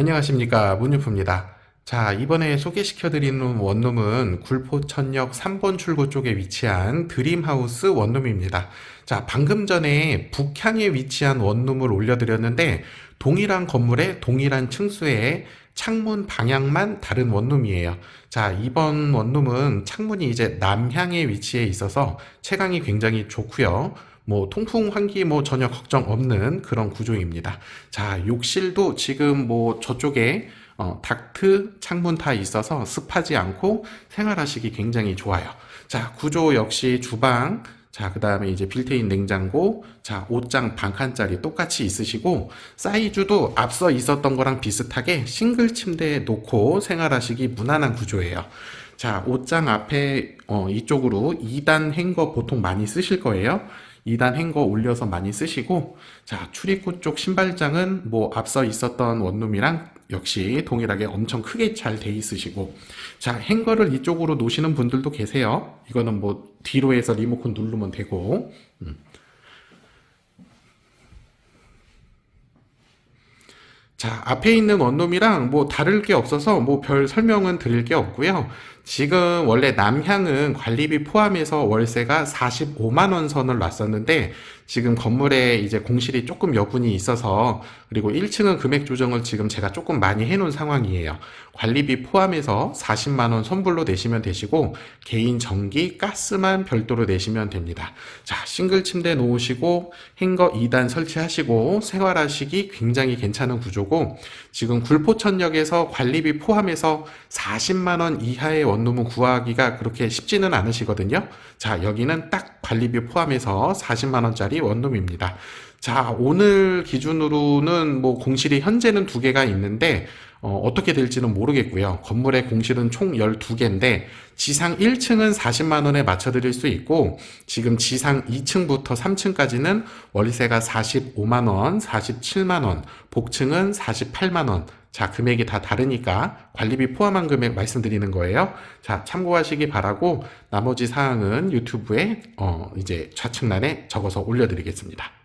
안녕하십니까 문유프입니다. 자 이번에 소개시켜드리는 원룸은 굴포천역 3번 출구 쪽에 위치한 드림하우스 원룸입니다. 자 방금 전에 북향에 위치한 원룸을 올려드렸는데 동일한 건물에 동일한 층수에 창문 방향만 다른 원룸이에요. 자 이번 원룸은 창문이 이제 남향에 위치해 있어서 채광이 굉장히 좋고요. 뭐 통풍 환기 뭐 전혀 걱정 없는 그런 구조입니다. 자, 욕실도 지금 뭐 저쪽에 어, 닥트 창문 다 있어서 습하지 않고 생활하시기 굉장히 좋아요. 자, 구조 역시 주방, 자, 그 다음에 이제 빌트인 냉장고, 자, 옷장 반 칸짜리 똑같이 있으시고, 사이즈도 앞서 있었던 거랑 비슷하게 싱글 침대에 놓고 생활하시기 무난한 구조예요. 자, 옷장 앞에, 어, 이쪽으로 2단 행거 보통 많이 쓰실 거예요. 2단 행거 올려서 많이 쓰시고, 자, 출입구 쪽 신발장은 뭐 앞서 있었던 원룸이랑 역시 동일하게 엄청 크게 잘 돼 있으시고, 자, 행거를 이쪽으로 놓으시는 분들도 계세요. 이거는 뭐 뒤로 해서 리모컨 누르면 되고, 음. 자, 앞에 있는 원룸이랑 뭐 다를 게 없어서 뭐 별 설명은 드릴 게 없고요. 지금 원래 남향은 관리비 포함해서 월세가 45만 원 선을 놨었는데 지금 건물에 이제 공실이 조금 여분이 있어서 그리고 1층은 금액 조정을 지금 제가 조금 많이 해놓은 상황이에요. 관리비 포함해서 40만 원 선불로 내시면 되시고 개인 전기, 가스만 별도로 내시면 됩니다. 자, 싱글 침대 놓으시고 행거 2단 설치하시고 생활하시기 굉장히 괜찮은 구조고 지금 굴포천역에서 관리비 포함해서 40만 원 이하의 원 룸은 구하기가 그렇게 쉽지는 않으시거든요. 자, 여기는 딱 관리비 포함해서 40만 원짜리 원룸입니다. 자, 오늘 기준으로는 뭐 공실이 현재는 두 개가 있는데 어, 떻게 될지는 모르겠고요. 건물의 공실은 총 12개인데 지상 1층은 40만 원에 맞춰 드릴 수 있고 지금 지상 2층부터 3층까지는 월세가 45만 원, 47만 원, 복층은 48만 원. 자, 금액이 다 다르니까 관리비 포함한 금액 말씀드리는 거예요. 자, 참고하시기 바라고 나머지 사항은 유튜브에 어, 이제 좌측란에 적어서 올려드리겠습니다.